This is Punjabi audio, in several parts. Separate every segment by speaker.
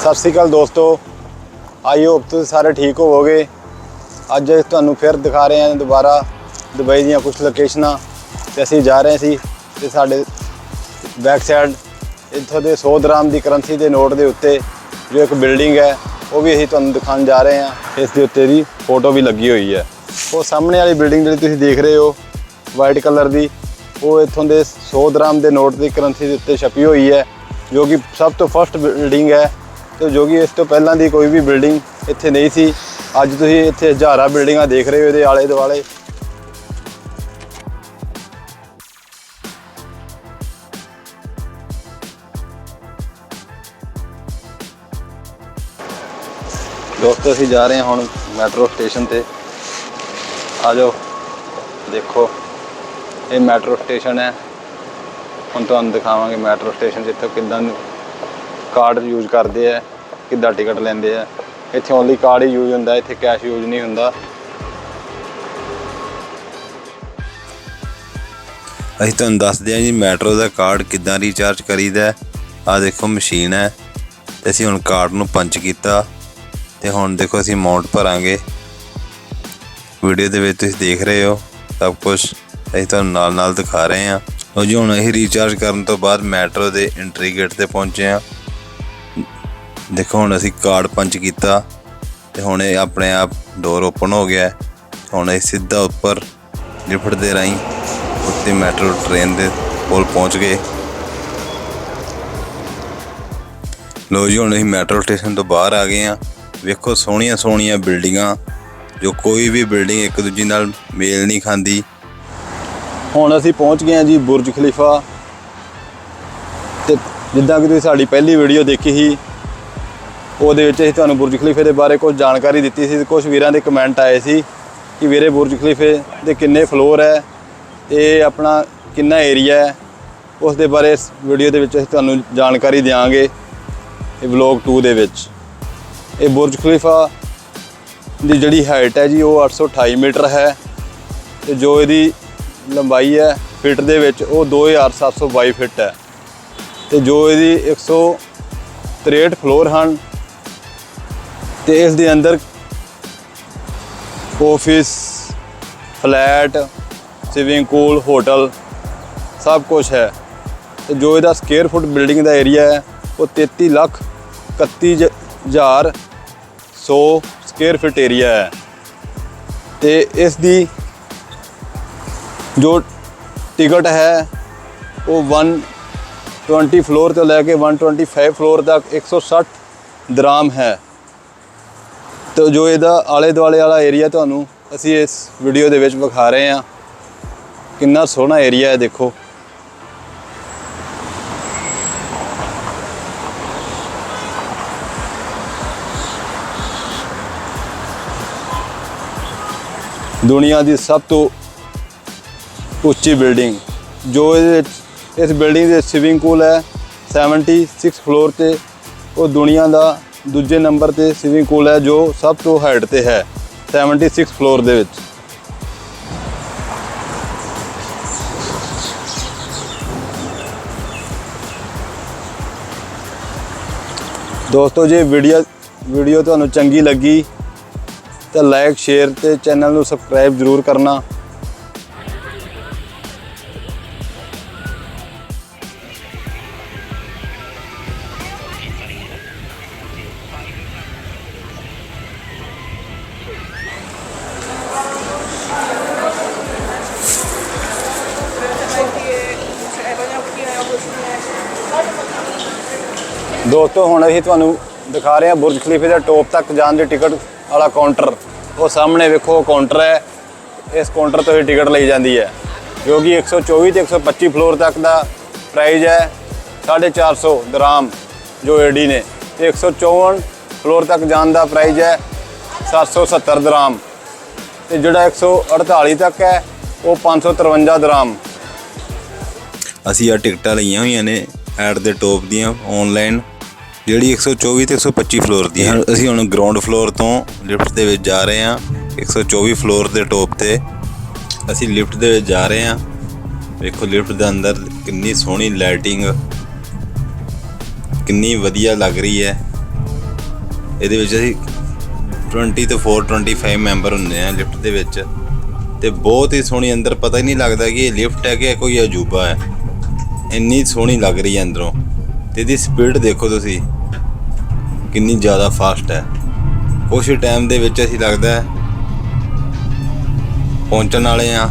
Speaker 1: ਸਤਿ ਸ਼੍ਰੀ ਅਕਾਲ ਦੋਸਤੋ। ਆਈ ਹੋਪ ਤੁਸੀਂ ਸਾਰੇ ਠੀਕ ਹੋਵੋਗੇ। ਅੱਜ ਤੁਹਾਨੂੰ ਫਿਰ ਦਿਖਾ ਰਹੇ ਹਾਂ ਦੁਬਾਰਾ ਦੁਬਈ ਦੀਆਂ ਕੁਝ ਲੋਕੇਸ਼ਨਾਂ ਤੇ ਅਸੀਂ ਜਾ ਰਹੇ ਸੀ ਤੇ ਸਾਡੇ ਬੈਕ ਸਾਈਡ ਇੱਥੋਂ ਦੇ 100 ਦਰਾਮ ਦੀ ਕਰੰਸੀ ਦੇ ਨੋਟ ਦੇ ਉੱਤੇ ਜੋ ਇੱਕ ਬਿਲਡਿੰਗ ਹੈ, ਉਹ ਵੀ ਅਸੀਂ ਤੁਹਾਨੂੰ ਦਿਖਾਉਣ ਜਾ ਰਹੇ ਹਾਂ। ਇਸ ਦੇ ਉੱਤੇ ਦੀ ਫੋਟੋ ਵੀ ਲੱਗੀ ਹੋਈ ਹੈ। ਉਹ ਸਾਹਮਣੇ ਵਾਲੀ ਬਿਲਡਿੰਗ ਜਿਹੜੀ ਤੁਸੀਂ ਦੇਖ ਰਹੇ ਹੋ ਵਾਈਟ ਕਲਰ ਦੀ, ਉਹ ਇੱਥੋਂ ਦੇ 100 ਦਰਾਮ ਦੇ ਨੋਟ ਦੀ ਕਰੰਸੀ ਦੇ ਉੱਤੇ ਛਪੀ ਹੋਈ ਹੈ, ਜੋ ਕਿ ਸਭ ਤੋਂ ਫਸਟ ਬਿਲਡਿੰਗ ਹੈ। ਤੇ ਜੋ ਕਿ ਇਸ ਤੋਂ ਪਹਿਲਾਂ ਦੀ ਕੋਈ ਵੀ ਬਿਲਡਿੰਗ ਇੱਥੇ ਨਹੀਂ ਸੀ। ਅੱਜ ਤੁਸੀਂ ਇੱਥੇ ਹਜ਼ਾਰਾਂ ਬਿਲਡਿੰਗਾਂ ਦੇਖ ਰਹੇ ਹੋ ਇਹਦੇ ਆਲੇ ਦੁਆਲੇ। ਦੋਸਤੋ, ਅਸੀਂ ਜਾ ਰਹੇ ਹਾਂ ਹੁਣ ਮੈਟਰੋ ਸਟੇਸ਼ਨ ਤੇ। ਆ ਜਾਓ, ਦੇਖੋ। ਇਹ ਮੈਟਰੋ ਸਟੇਸ਼ਨ ਹੈ। ਹੁਣ ਤੁਹਾਨੂੰ ਦਿਖਾਵਾਂਗੇ ਮੈਟਰੋ ਸਟੇਸ਼ਨ ਜਿੱਥੇ ਕਿੱਦਾਂ ਕਾਰਡ ਯੂਜ਼ ਕਰਦੇ ਆ, ਕਿੱਦਾਂ ਟਿਕਟ ਲੈਂਦੇ ਆ। ਇੱਥੇ ਓਨਲੀ ਕਾਰਡ ਹੀ ਯੂਜ਼ ਹੁੰਦਾ, ਇੱਥੇ ਕੈਸ਼ ਯੂਜ਼ ਨਹੀਂ ਹੁੰਦਾ।
Speaker 2: ਅਸੀਂ ਤੁਹਾਨੂੰ ਦੱਸਦੇ ਹਾਂ ਜੀ ਮੈਟਰੋ ਦਾ ਕਾਰਡ ਕਿੱਦਾਂ ਰੀਚਾਰਜ ਕਰੀਦਾ ਆ ਦੇਖੋ ਮਸ਼ੀਨ ਹੈ, ਤੇ ਅਸੀਂ ਹੁਣ ਕਾਰਡ ਨੂੰ ਪੰਚ ਕੀਤਾ। ਤੇ ਹੁਣ ਦੇਖੋ ਅਸੀਂ ਅਮਾਉਂਟ ਭਰਾਂਗੇ। ਵੀਡੀਓ ਦੇ ਵਿੱਚ ਤੁਸੀਂ ਦੇਖ ਰਹੇ ਹੋ, ਸਭ ਕੁਝ ਅਸੀਂ ਤੁਹਾਨੂੰ ਨਾਲ ਨਾਲ ਦਿਖਾ ਰਹੇ ਹਾਂ। ਲਓ ਜੀ, ਹੁਣ ਅਸੀਂ ਰੀਚਾਰਜ ਕਰਨ ਤੋਂ ਬਾਅਦ ਮੈਟਰੋ ਦੇ ਐਂਟਰੀ ਗੇਟ ਤੇ ਪਹੁੰਚੇ ਹਾਂ। ਦੇਖੋ, ਹੁਣ ਅਸੀਂ ਕਾਰਡ ਪੰਚ ਕੀਤਾ ਤੇ ਹੁਣ ਇਹ ਆਪਣੇ ਆਪ ਡੋਰ ਓਪਨ ਹੋ ਗਿਆ। ਹੁਣ ਇਹ ਸਿੱਧਾ ਉੱਪਰ ਲਿਫਟ ਦੇ ਰਾਹੀਂ ਉੱਤੇ ਮੈਟਰੋ ਟ੍ਰੇਨ ਦੇ ਕੋਲ ਪਹੁੰਚ ਗਏ। ਲੋ ਜੀ, ਹੁਣ ਅਸੀਂ ਮੈਟਰੋ ਸਟੇਸ਼ਨ ਤੋਂ ਬਾਹਰ ਆ ਗਏ ਆ ਵੇਖੋ, ਸੋਹਣੀਆਂ ਸੋਹਣੀਆਂ ਬਿਲਡਿੰਗਾਂ ਜੋ ਕੋਈ ਵੀ ਬਿਲਡਿੰਗ ਇੱਕ ਦੂਜੀ ਨਾਲ ਮੇਲ ਨਹੀਂ ਖਾਂਦੀ।
Speaker 1: ਹੁਣ ਅਸੀਂ ਪਹੁੰਚ ਗਏ ਹਾਂ ਜੀ ਬੁਰਜ ਖਲੀਫਾ। ਤੇ ਜਿੱਦਾਂ ਕਿ ਤੁਸੀਂ ਸਾਡੀ ਪਹਿਲੀ ਵੀਡੀਓ ਦੇਖੀ ਸੀ ਉਹਦੇ ਵਿੱਚ ਅਸੀਂ ਤੁਹਾਨੂੰ ਬੁਰਜ ਖਲੀਫੇ ਦੇ ਬਾਰੇ ਕੁਝ ਜਾਣਕਾਰੀ ਦਿੱਤੀ ਸੀ ਤੇ ਕੁਝ ਵੀਰਾਂ ਦੇ ਕਮੈਂਟ ਆਏ ਸੀ ਕਿ ਵੀਰੇ ਬੁਰਜ ਖਲੀਫੇ ਦੇ ਕਿੰਨੇ ਫਲੋਰ ਹੈ ਤੇ ਆਪਣਾ ਕਿੰਨਾ ਏਰੀਆ ਹੈ ਉਸ ਦੇ ਬਾਰੇ ਇਸ ਵੀਡੀਓ ਦੇ ਵਿੱਚ ਅਸੀਂ ਤੁਹਾਨੂੰ ਜਾਣਕਾਰੀ ਦਿਆਂਗੇ ਇਹ ਵਲੌਗ 2 ਦੇ ਵਿੱਚ। ਇਹ ਬੁਰਜ ਖਲੀਫਾ ਦੀ ਜਿਹੜੀ ਹਾਈਟ ਹੈ ਜੀ, ਉਹ 828 ਮੀਟਰ ਹੈ ਤੇ ਜੋ ਇਹਦੀ ਲੰਬਾਈ ਹੈ ਫਿਟ ਦੇ ਵਿੱਚ, ਉਹ 2722 ਫਿਟ ਹੈ ਤੇ ਜੋ ਇਹਦੀ 163 ਫਲੋਰ ਹਨ ਤੇ ਇਸ ਦੇ ਅੰਦਰ office flat swimming pool hotel ਸਭ ਕੁਝ ਹੈ। ਤੇ ਜੋ ਇਹਦਾ ਸਕੁਅਰ ਫੁੱਟ ਬਿਲਡਿੰਗ ਦਾ ਏਰੀਆ ਹੈ, ਉਹ 33 ਲੱਖ 31 ਜ- ਹਜ਼ਾਰ 100 ਸਕੁਅਰ ਫਿਟ ਏਰੀਆ ਹੈ। ਤੇ ਇਸ ਦੀ ਜੋ ਟਿਕਟ ਹੈ, ਉਹ 120 ਫਲੋਰ ਤੋਂ ਲੈ ਕੇ 125 ਫਲੋਰ ਤੱਕ 160 ਦਰਾਮ ਹੈ। ਤੇ ਜੋ ਇਹਦਾ ਆਲੇ ਦੁਆਲੇ ਵਾਲਾ ਏਰੀਆ ਤੁਹਾਨੂੰ ਅਸੀਂ ਇਸ ਵੀਡੀਓ ਦੇ ਵਿੱਚ ਵਿਖਾ ਰਹੇ ਹਾਂ। ਕਿੰਨਾ ਸੋਹਣਾ ਏਰੀਆ ਹੈ, ਦੇਖੋ। ਦੁਨੀਆ ਦੀ ਸਭ ਤੋਂ ਉੱਚੀ ਬਿਲਡਿੰਗ ਜੋ ਇਹਦੇ ਇਸ ਬਿਲਡਿੰਗ ਦੇ ਸਵਿਮਿੰਗ ਪੂਲ ਹੈ 76 ਫਲੋਰ ਤੇ ਉਹ ਦੁਨੀਆ ਦਾ ਦੂਜੇ ਨੰਬਰ ਤੇ ਸਵਿਮਿੰਗ ਪੂਲ ਹੈ ਜੋ ਸਭ ਤੋਂ ਹਾਈਟ ਤੇ ਹੈ 76 ਫਲੋਰ ਦੇ ਵਿੱਚ। ਦੋਸਤੋ, ਜੇ ਵੀਡੀਓ ਵੀਡੀਓ ਤੁਹਾਨੂੰ ਚੰਗੀ ਲੱਗੀ, ਤਾਂ ਲਾਈਕ ਸ਼ੇਅਰ ਤੇ ਚੈਨਲ ਨੂੰ ਸਬਸਕ੍ਰਾਈਬ ਜ਼ਰੂਰ ਕਰਨਾ। ਦੋਸਤੋ, ਹੁਣ ਅਸੀਂ ਤੁਹਾਨੂੰ ਦਿਖਾ ਰਹੇ ਹਾਂ ਬੁਰਜ ਖਲੀਫੇ ਦੇ ਟੋਪ ਤੱਕ ਜਾਣ ਦੀ ਟਿਕਟ ਵਾਲਾ ਕਾਊਂਟਰ। ਉਹ ਸਾਹਮਣੇ ਵੇਖੋ ਕਾਊਂਟਰ ਹੈ। ਇਸ ਕਾਊਂਟਰ ਤੋਂ ਹੀ ਟਿਕਟ ਲਈ ਜਾਂਦੀ ਹੈ, ਜੋ ਕਿ 124 ਤੇ 125 ਫਲੋਰ ਤੱਕ ਦਾ ਪ੍ਰਾਈਸ ਹੈ। 450 ਦਰਾਮ ਜੋ ਏਡੀ ਨੇ ਤੇ 154 ਫਲੋਰ ਤੱਕ ਜਾਣ ਦਾ ਪ੍ਰਾਈਸ ਹੈ 770 ਦਰਾਮ। ਤੇ ਜਿਹੜਾ 148 ਤੱਕ ਹੈ, ਉਹ 553 ਦਰਾਮ।
Speaker 2: ਅਸੀਂ ਆ ਟਿਕਟਾਂ ਲਈਆਂ ਹੋਈਆਂ ਨੇ ਐਟ ਦੇ ਟੋਪ ਦੀਆਂ ਆਨਲਾਈਨ ਜਿਹੜੀ 124 ਤੇ 125 ਫਲੋਰ ਦੀ ਹੈ। ਅਸੀਂ ਹੁਣ ਗਰਾਊਂਡ ਫਲੋਰ ਤੋਂ ਲਿਫਟ ਦੇ ਵਿੱਚ ਜਾ ਰਹੇ ਹਾਂ। 124 ਫਲੋਰ ਦੇ ਟੋਪ ਤੇ। ਅਸੀਂ ਲਿਫਟ ਦੇ ਵਿੱਚ ਜਾ ਰਹੇ ਹਾਂ। ਵੇਖੋ ਲਿਫਟ ਦੇ ਅੰਦਰ ਕਿੰਨੀ ਸੋਹਣੀ ਲਾਈਟਿੰਗ ਕਿੰਨੀ ਵਧੀਆ ਲੱਗ ਰਹੀ ਹੈ। ਇਹਦੇ ਵਿੱਚ ਅਸੀਂ 20 ਤੋਂ 4 25 ਮੈਂਬਰ ਹੁੰਦੇ ਆ ਲਿਫਟ ਦੇ ਵਿੱਚ। ਤੇ ਬਹੁਤ ਹੀ ਸੋਹਣੀ ਅੰਦਰ ਪਤਾ ਹੀ ਨਹੀਂ ਲੱਗਦਾ ਕਿ ਇਹ ਲਿਫਟ ਹੈ ਕਿ ਕੋਈ ਅਜੂਬਾ ਹੈ। ਇੰਨੀ ਸੋਹਣੀ ਲੱਗ ਰਹੀ ਹੈ ਅੰਦਰੋਂ। ਇਹਦੀ ਸਪੀਡ ਦੇਖੋ ਤੁਸੀਂ। ਕਿੰਨੀ ਜ਼ਿਆਦਾ ਫਾਸਟ ਹੈ। ਕੁਛ ਟਾਈਮ ਦੇ ਵਿੱਚ ਅਸੀਂ ਲੱਗਦਾ ਹੈ ਪਹੁੰਚਣ ਵਾਲੇ ਆ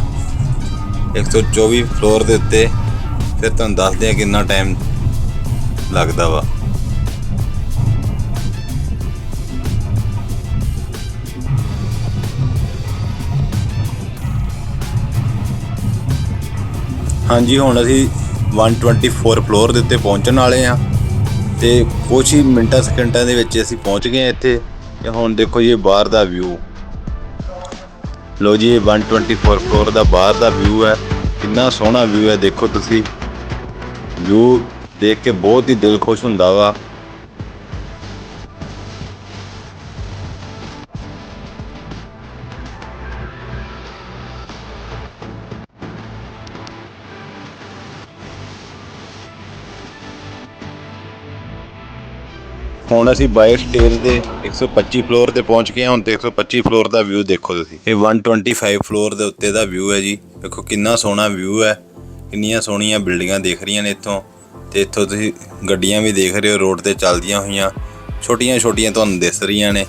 Speaker 2: 124 ਫਲੋਰ ਦੇ ਉੱਤੇ। ਫਿਰ ਤੁਹਾਨੂੰ ਦੱਸਦੇ ਆ ਕਿੰਨਾ ਟਾਈਮ ਲੱਗਦਾ ਵਾ। ਹਾਂਜੀ, ਹੁਣ ਅਸੀਂ 124 ਫਲੋਰ ਦੇ ਉੱਤੇ ਪਹੁੰਚਣ ਵਾਲੇ ਆ ਤੇ ਕੁਛ ਹੀ ਮਿੰਟਾਂ ਸਕਿੰਟਾਂ ਦੇ ਵਿੱਚ ਅਸੀਂ ਪਹੁੰਚ ਗਏ ਹਾਂ ਇੱਥੇ ਤੇ ਹੁਣ ਦੇਖੋ ਜੀ ਇਹ ਬਾਹਰ ਦਾ ਵਿਊ ਲੋ ਜੀ, ਇਹ 124 ਫਲੋਰ ਦਾ ਬਾਹਰ ਦਾ ਵਿਊ ਹੈ। ਕਿੰਨਾ ਸੋਹਣਾ ਵਿਊ ਹੈ। ਦੇਖੋ ਤੁਸੀਂ। ਵਿਊ ਦੇਖ ਕੇ ਬਹੁਤ ਹੀ ਦਿਲ ਖੁਸ਼ ਹੁੰਦਾ ਵਾ। ਹੁਣ ਅਸੀਂ ਬਾਈ ਸਟੇਜ ਦੇ 125 ਫਲੋਰ ਤੇ ਪਹੁੰਚ ਗਏ ਹਾਂ। ਹੁਣ ਤੇ 125 ਫਲੋਰ ਦਾ ਵਿਊ ਦੇਖੋ ਤੁਸੀਂ। ਇਹ 125 ਫਲੋਰ ਦੇ ਉੱਤੇ ਦਾ ਵਿਊ ਹੈ ਜੀ। ਦੇਖੋ ਕਿੰਨਾ ਸੋਹਣਾ ਵਿਊ ਹੈ। ਕਿੰਨੀਆਂ ਸੋਹਣੀਆਂ ਬਿਲਡਿੰਗਾਂ ਦੇਖ ਰਹੀਆਂ ਨੇ ਇੱਥੋਂ। ਤੇ ਇੱਥੋਂ ਤੁਸੀਂ ਗੱਡੀਆਂ ਵੀ ਦੇਖ ਰਹੇ ਹੋ, ਰੋਡ ਤੇ ਚੱਲਦੀਆਂ ਹੋਈਆਂ। ਛੋਟੀਆਂ ਛੋਟੀਆਂ ਤੁਹਾਨੂੰ ਦਿਸ ਰਹੀਆਂ ਨੇ।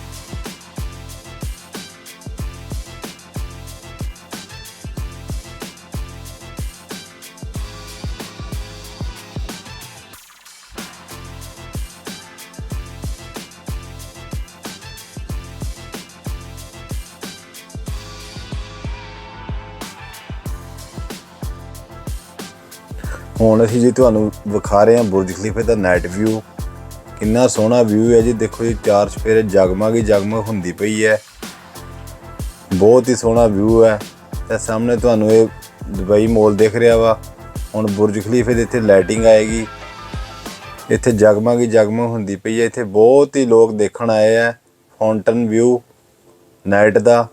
Speaker 1: ਹੁਣ ਅਸੀਂ ਜੀ ਤੁਹਾਨੂੰ ਵਿਖਾ ਰਹੇ ਹਾਂ ਬੁਰਜ ਖਲੀਫੇ ਦਾ ਨਾਈਟ ਵਿਊ ਕਿੰਨਾ ਸੋਹਣਾ ਵਿਊ ਹੈ ਜੀ। ਦੇਖੋ ਜੀ, ਚਾਰ ਸਫੇਰੇ ਜਗਮਗ ਹੀ ਜਗਮਗ ਹੁੰਦੀ ਪਈ ਹੈ। ਬਹੁਤ ਹੀ ਸੋਹਣਾ ਵਿਊ ਹੈ। ਤੇ ਸਾਹਮਣੇ ਤੁਹਾਨੂੰ ਇਹ ਦੁਬਈ ਮੋਲ ਦਿਖ ਰਿਹਾ ਵਾ। ਹੁਣ ਬੁਰਜ ਖਲੀਫੇ ਦੇ ਇੱਥੇ ਲਾਈਟਿੰਗ ਆਏਗੀ। ਇੱਥੇ ਜਗਮਗ ਹੀ ਜਗਮਗ ਹੁੰਦੀ ਪਈ ਹੈ। ਇੱਥੇ ਬਹੁਤ ਹੀ ਲੋਕ ਦੇਖਣ ਆਏ ਆ ਫਾਊਂਟਨ ਵਿਊ ਨਾਈਟ ਦਾ।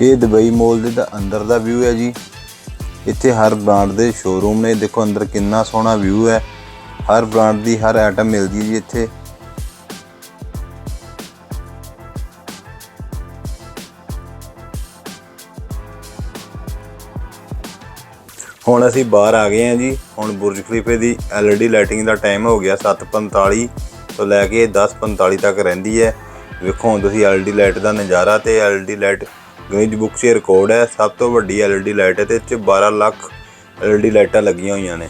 Speaker 1: ਇਹ ਦੁਬਈ ਮੋਲ ਦੇ ਦਾ ਅੰਦਰ ਦਾ ਵਿਊ ਹੈ ਜੀ। ਇੱਥੇ ਹਰ ਬ੍ਰਾਂਡ ਦੇ ਸ਼ੋਰੂਮ ਨੇ। ਦੇਖੋ ਅੰਦਰ ਕਿੰਨਾ ਸੋਹਣਾ ਵਿਊ ਹੈ। ਹਰ ਬ੍ਰਾਂਡ ਦੀ ਹਰ ਆਈਟਮ ਮਿਲਦੀ ਹੈ ਜੀ ਇੱਥੇ। ਹੁਣ ਅਸੀਂ ਬਾਹਰ ਆ ਗਏ ਹਾਂ ਜੀ। ਹੁਣ ਬੁਰਜ ਖਲੀਫੇ ਦੀ LED ਲਾਈਟਿੰਗ ਦਾ ਟਾਈਮ ਹੋ ਗਿਆ 7:45 ਤੋਂ ਲੈ ਕੇ 10:45 ਤੱਕ ਰਹਿੰਦੀ ਹੈ। ਵੇਖੋ ਹੁਣ ਤੁਸੀਂ LED ਲਾਈਟ ਦਾ ਨਜ਼ਾਰਾ ਤੇ LED ਲਾਈਟ ਗਿਨੀਜ਼ ਬੁੱਕ 'ਚ ਰਿਕਾਰਡ ਹੈ, ਸਭ ਤੋਂ ਵੱਡੀ LED ਲਾਈਟ ਹੈ ਤੇ ਇਹ 'ਚ 12 ਲੱਖ LED ਲਾਈਟਾਂ ਲੱਗੀਆਂ ਹੋਈਆਂ ਨੇ।